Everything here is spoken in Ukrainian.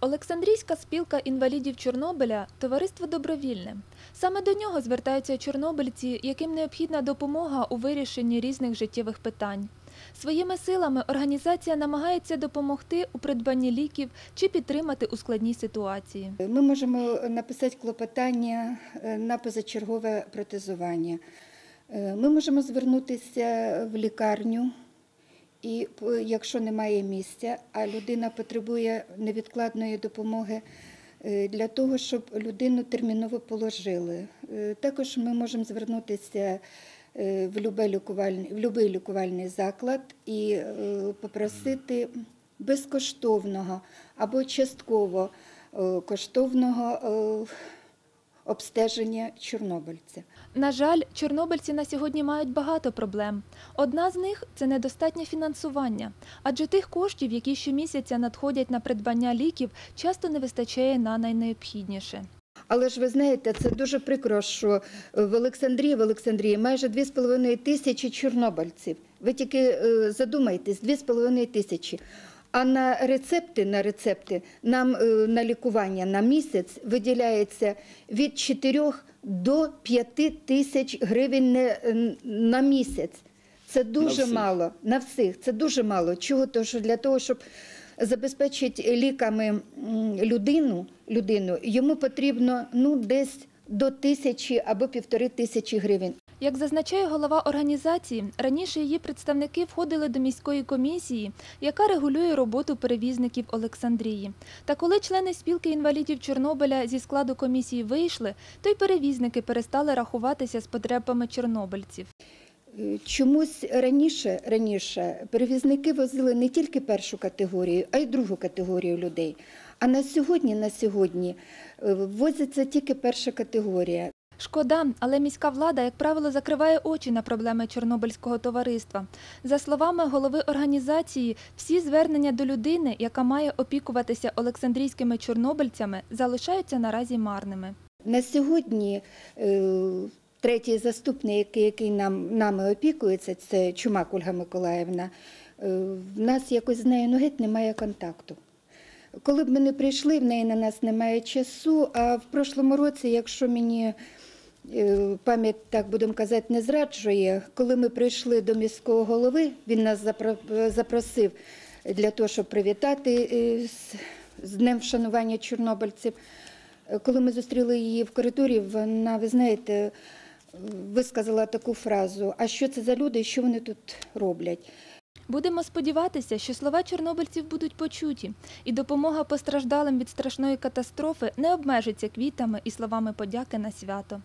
Олександрійська спілка інвалідів Чорнобиля товариство добровільне. Саме до нього звертаються чорнобильці, яким необхідна допомога у вирішенні різних життєвих питань. Своїми силами організація намагається допомогти у придбанні ліків чи підтримати у складній ситуації. Ми можемо написати клопотання е, на позачергове протезування. Е, Ми можемо звернутися в лікарню, і якщо немає місця, а людина потребує невідкладної допомоги е, для того, щоб людину терміново положили. Е, Також ми можемо звернутися е, в любий лікувальний, лікувальний заклад і е, попросити безкоштовного або частково е, коштовного е, обстеження чорнобильця. На жаль, чорнобильці на сьогодні мають багато проблем. Одна з них це недостатнє фінансування, адже тих коштів, які щомісяця надходять на придбання ліків, часто не вистачає на найнеобхідніше. Але ж ви знаєте, це дуже прикро, що в Олександрії, в Олександрії майже 2,5 тисячі чорнобильців. Ви тільки е, задумайтесь, 2,5 тисячі. А на рецепти, на рецепти нам е, на лікування на місяць виділяється від 4 до 5 тисяч гривень на місяць. Це дуже всіх. мало на всіх. Це дуже мало. Чого? Тому що для того, щоб забезпечити ліками людину, людину, йому потрібно ну десь до тисячі або півтори тисячі гривень. Як зазначає голова організації, раніше її представники входили до міської комісії, яка регулює роботу перевізників Олександрії. Та коли члени спілки інвалідів Чорнобиля зі складу комісії вийшли, то й перевізники перестали рахуватися з потребами чорнобильців. Чомусь раніше, раніше перевізники возили не тільки першу категорію, а й другу категорію людей. А на сьогодні, на сьогодні е, возиться тільки перша категорія. Шкода, але міська влада, як правило, закриває очі на проблеми Чорнобильського товариства. За словами голови організації, всі звернення до людини, яка має опікуватися олександрійськими чорнобильцями, залишаються наразі марними. На сьогодні е, третій заступник, який, нам, нами опікується, це Чумак Ольга Миколаївна, е, в нас якось з нею ну, геть немає контакту. Коли б ми не прийшли, в неї на нас немає часу, а в прошлому році, якщо мені е, пам'ять, так будемо казати, не зраджує, коли ми прийшли до міського голови, він нас запросив для того, щоб привітати е, з- Днем вшанування чорнобильців. Коли ми зустріли її в коридорі, вона, ви знаєте, е, висказала таку фразу: а що це за люди і що вони тут роблять? Будемо сподіватися, що слова чорнобильців будуть почуті, і допомога постраждалим від страшної катастрофи не обмежиться квітами і словами подяки на свято.